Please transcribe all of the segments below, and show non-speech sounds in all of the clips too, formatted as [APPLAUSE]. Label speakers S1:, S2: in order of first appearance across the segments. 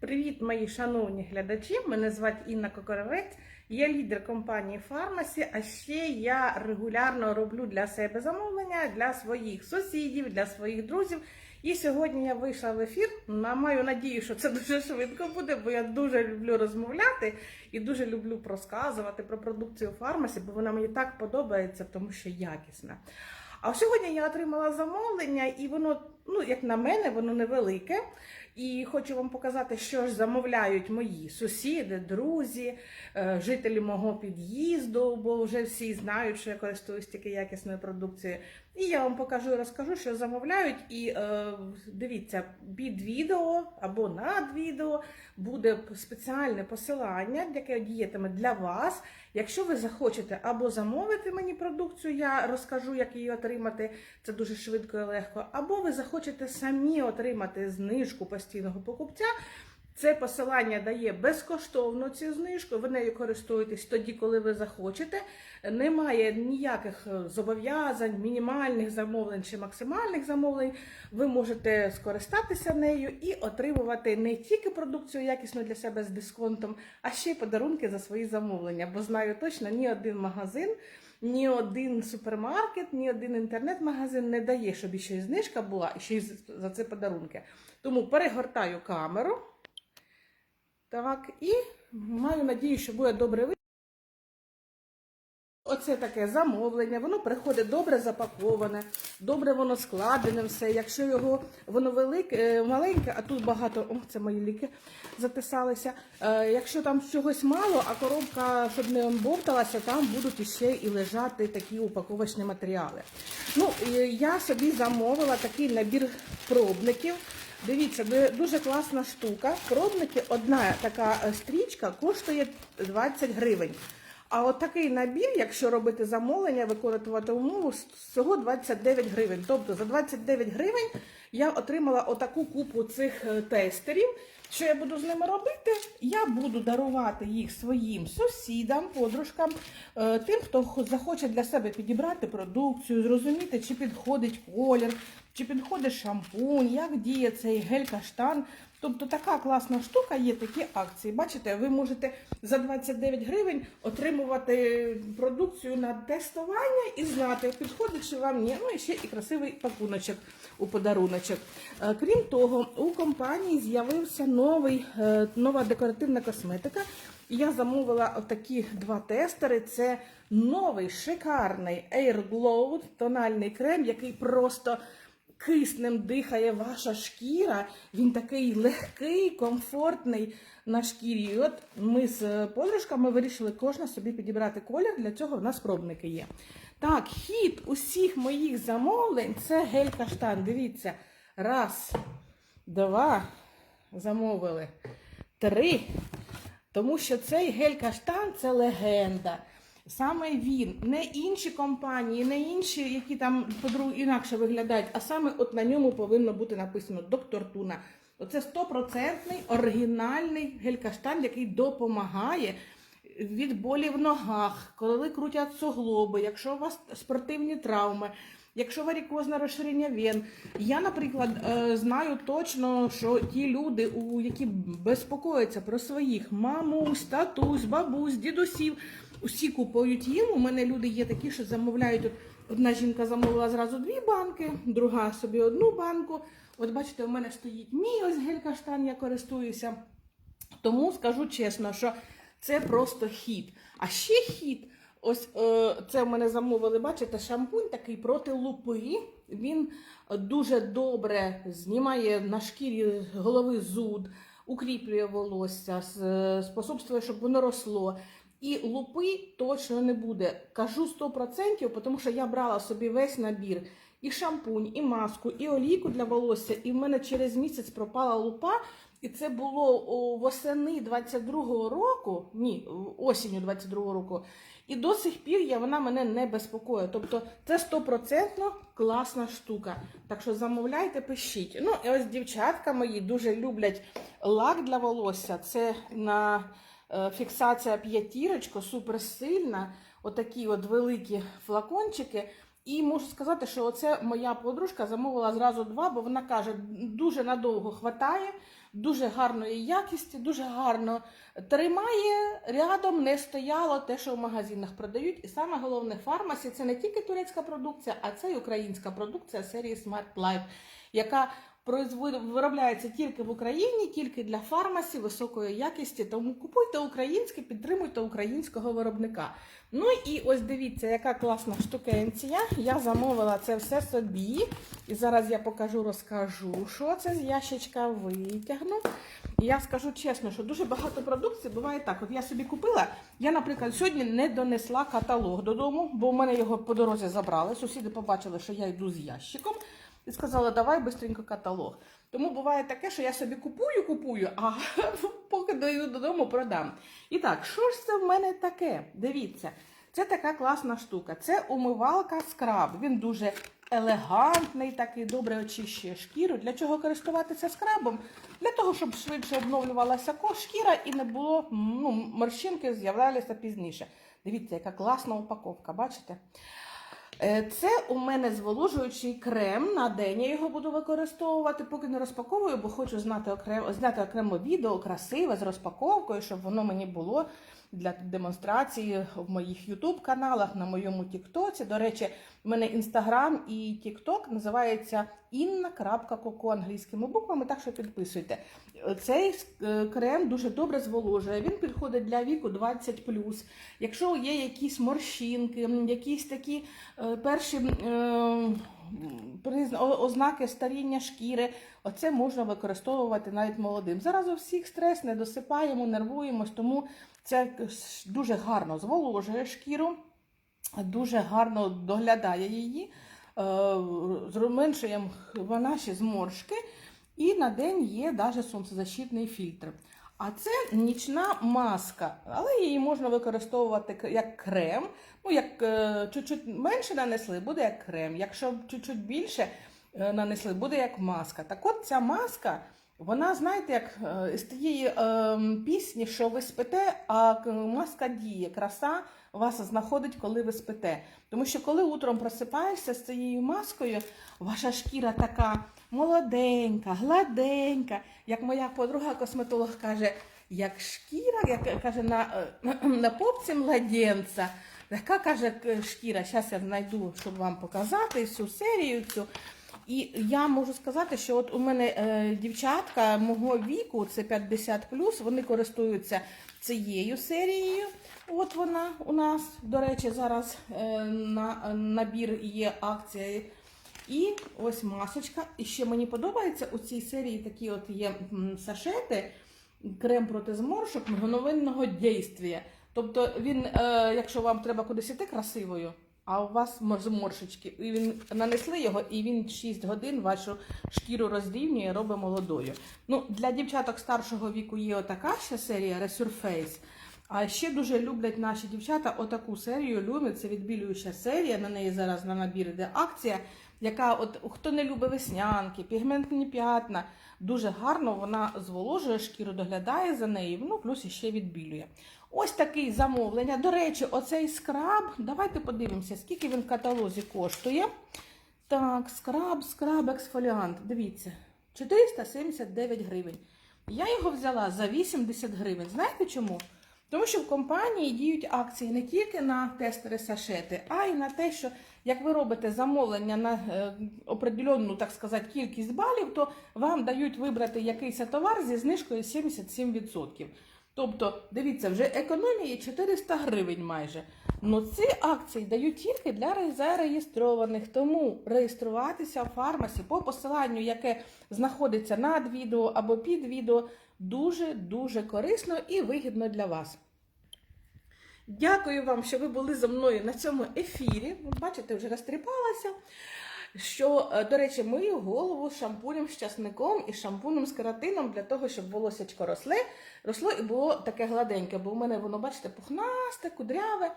S1: Привіт, мої шановні глядачі! Мене звати Інна Кокоровець. Я лідер компанії Фармасі, а ще я регулярно роблю для себе замовлення для своїх сусідів, для своїх друзів. І сьогодні я вийшла в ефір. Маю надію, що це дуже швидко буде, бо я дуже люблю розмовляти і дуже люблю розказувати про продукцію Фармасі, бо вона мені так подобається, тому що якісна. А сьогодні я отримала замовлення, і воно, ну як на мене, воно невелике. І хочу вам показати, що ж замовляють мої сусіди, друзі, е, жителі мого під'їзду, бо вже всі знають, що я користуюсь тільки якісною продукцією. І я вам покажу і розкажу, що замовляють. І е, дивіться, під відео або над відео буде спеціальне посилання, яке діятиме для вас. Якщо ви захочете або замовити мені продукцію, я розкажу, як її отримати. Це дуже швидко і легко. Або ви захочете самі отримати знижку постійного покупця. Це посилання дає безкоштовно цю знижку. Ви нею користуєтесь тоді, коли ви захочете. Немає ніяких е, зобов'язань, мінімальних замовлень чи максимальних замовлень. Ви можете скористатися нею і отримувати не тільки продукцію якісну для себе з дисконтом, а ще й подарунки за свої замовлення. Бо знаю точно, ні один магазин. Ні один супермаркет, ні один інтернет-магазин не дає, щоб ще й знижка була, і ще й за це подарунки. Тому перегортаю камеру. Так, і маю надію, що буде добре Оце таке замовлення, воно приходить добре запаковане, добре воно складене все. Якщо його воно велике, е, маленьке, а тут багато, о, це мої ліки затисалися. Е, якщо там чогось мало, а коробка, щоб не бовталася, там будуть іще і лежати такі упаковочні матеріали. Ну, я собі замовила такий набір пробників. Дивіться, ду- дуже класна штука. Пробники, одна така е, стрічка коштує 20 гривень. А от такий набір, якщо робити замовлення, виконувати умову, всього 29 гривень. Тобто за 29 гривень я отримала отаку купу цих е, тестерів. Що я буду з ними робити? Я буду дарувати їх своїм сусідам, подружкам, е, тим, хто захоче для себе підібрати продукцію, зрозуміти, чи підходить колір, чи підходить шампунь, як діє цей гель-каштан. Тобто така класна штука, є такі акції. Бачите, ви можете за 29 гривень отримувати продукцію на тестування і знати, підходить чи вам ні. Ну і ще і красивий пакуночок у подаруночок. Е, Крім того, у компанії з'явився новий, е, нова декоративна косметика. Я замовила отакі два тестери. Це новий шикарний Air Glow тональний крем, який просто киснем дихає ваша шкіра. Він такий легкий, комфортний на шкірі. І от ми з подружками вирішили кожна собі підібрати колір. Для цього в нас пробники є. Так, хід усіх моїх замовлень це гель каштан. Дивіться. Раз, два, замовили. Три. Тому що цей гель каштан це легенда. Саме він, не інші компанії, не інші, які там інакше виглядають, а саме от на ньому повинно бути написано доктор Туна. Оце стопроцентний оригінальний гель-каштан, який допомагає від болі в ногах, коли крутять суглоби, якщо у вас спортивні травми, якщо варікозне розширення вен. Я, наприклад, е, знаю точно, що ті люди, у які безпокояться про своїх мамусь, татусь, бабусь, дідусів, усі купують їм. У мене люди є такі, що замовляють. От Одна жінка замовила зразу дві банки, друга собі одну банку. От бачите, у мене стоїть мій ось гель-каштан, я користуюся. Тому скажу чесно, що це просто хід. А ще хід, ось е, це в мене замовили, бачите, шампунь такий проти лупи. Він дуже добре знімає на шкірі голови зуд, укріплює волосся, способствує, щоб воно росло. І лупи точно не буде. Кажу 100%, тому що я брала собі весь набір. І шампунь, і маску, і олійку для волосся. І в мене через місяць пропала лупа. І це було восени 22-го року, ні, осінню 22-го року. І до сих пір я, вона мене не безпокоїть. Тобто це стопроцентно класна штука. Так що замовляйте, пишіть. Ну, і ось дівчатка мої дуже люблять лак для волосся. Це на е, фіксація п'ятірочка, суперсильна. Отакі от великі флакончики. І можу сказати, що оце моя подружка замовила зразу два, бо вона каже, дуже надовго хватає. дуже гарної якісті, дуже гарно тримає рядом, не стояло те, що в магазинах продають. І саме головне, фармасі це не тільки турецька продукція, а це й українська продукція серії Smart Life, яка виробляється тільки в Україні, тільки для фармасі високої якісті. Тому купуйте українське, підтримуйте українського виробника. Ну і ось дивіться, яка класна штукенція. Я замовила це все собі. І зараз я покажу, розкажу, що це з ящичка витягну. І я скажу чесно, що дуже багато продукції буває так. От я собі купила. Я, наприклад, сьогодні не донесла каталог додому, бо в мене його по дорозі забрали. Сусіди побачили, що я йду з ящиком. І сказала, давай бистренько каталог. Тому буває таке, що я собі купую, купую, а [LAUGHS] поки дойду додому, продам. І так, що ж це в мене таке? Дивіться, це така класна штука. Це умивалка скраб. Він дуже елегантний, такий добре очищує шкіру. Для чого користуватися скрабом? Для того, щоб швидше обновлювалася шкіра і не було ну, морщинки з'являлися пізніше. Дивіться, яка класна упаковка, бачите? Е, Це у мене зволожуючий крем на день. Я його буду використовувати, поки не розпаковую, бо хочу знати окремо, зняти окремо відео красиве з розпаковкою, щоб воно мені було для демонстрації в моїх YouTube каналах, на моєму Тіктоці. До речі, в мене Інстаграм і Тікток називається інна.коко англійськими буквами, так що підписуйте. Цей е, крем дуже добре зволожує. Він підходить для віку 20+. Якщо є якісь морщинки, якісь такі е, перші е, ознаки старіння шкіри, оце можна використовувати навіть молодим. Зараз у всіх стрес, не досипаємо, нервуємось, тому це дуже гарно зволожує шкіру, дуже гарно доглядає її, е, зменшує наші зморшки. І на день є навіть сонцезащитний фільтр. А це нічна маска, але її можна використовувати як крем. Ну, як е, чуть-чуть менше нанесли, буде як крем. Якщо чуть-чуть більше е, нанесли, буде як маска. Так от ця маска, вона, знаєте, як е, з тієї е, пісні, що ви спите, а маска діє, краса вас знаходить, коли ви спите. Тому що коли утром просипаєшся з цією маскою, ваша шкіра така молоденька, гладенька, як моя подруга косметолог каже, як шкіра, як каже на, е, [CLEARS THROAT] на попці младенця. Така каже шкіра, зараз я знайду, щоб вам показати всю серію цю. І я можу сказати, що от у мене е, дівчатка мого віку, це 50 вони користуються цією серією. От вона у нас, до речі, зараз е, на набір є акція. І ось масочка. І ще мені подобається у цій серії такі от є сашети, крем проти зморшок мгновенного дійствія. Тобто він, е, якщо вам треба кудись іти красивою, а у вас зморшечки, і він нанесли його, і він 6 годин вашу шкіру розрівнює, робить молодою. Ну, для дівчаток старшого віку є отака ще серія Resurface. А ще дуже люблять наші дівчата отаку серію Люми. Це відбілююча серія. На неї зараз на набір іде акція, яка, от хто не любить веснянки, пігментні п'ятна, дуже гарно вона зволожує шкіру, доглядає за нею, ну плюс іще відбілює. Ось такий замовлення. До речі, оцей скраб. Давайте подивимося, скільки він в каталозі коштує. Так, скраб, скраб, ексфоліант. Дивіться, 479 гривень. Я його взяла за 80 гривень. Знаєте чому? Тому що в компанії діють акції не тільки на тестери сашети, а й на те, що як ви робите замовлення на е, определенну, так сказати, кількість балів, то вам дають вибрати якийсь товар зі знижкою 77%. Тобто, дивіться, вже економії 400 гривень майже. Ну ці акції дають тільки для зареєстрованих. Тому реєструватися в фармасі по посиланню, яке знаходиться над відео або під відео, дуже дуже корисно і вигідно для вас. Дякую вам, що ви були зі мною на цьому ефірі. Бачите, вже розтріпалася. Що, е, до речі, мию голову шампунем з часником і шампунем з кератином для того, щоб волосечко росле, росло і було таке гладеньке, бо у мене воно, бачите, пухнасте, кудряве.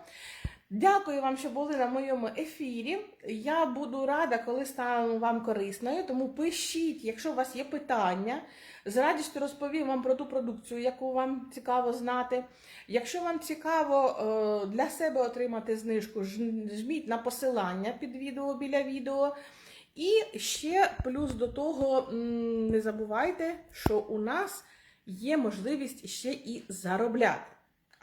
S1: Дякую вам, що були на моєму ефірі. Я буду рада, коли стану вам корисною. Тому пишіть, якщо у вас є питання. З радістю розповім вам про ту продукцію, яку вам цікаво знати. Якщо вам цікаво е, для себе отримати знижку, жміть на посилання під відео біля відео. І ще плюс до того, не забувайте, що у нас є можливість ще і заробляти.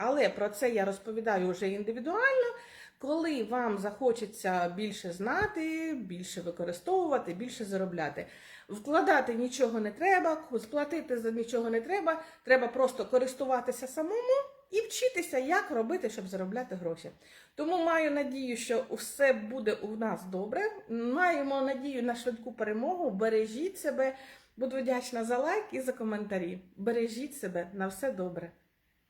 S1: Але про це я розповідаю вже індивідуально, коли вам захочеться більше знати, більше використовувати, більше заробляти. Вкладати нічого не треба, сплатити за нічого не треба. Треба просто користуватися самому і вчитися, як робити, щоб заробляти гроші. Тому маю надію, що все буде у нас добре. Маємо надію на швидку перемогу. Бережіть себе. Буду вдячна за лайк і за коментарі. Бережіть себе на все добре.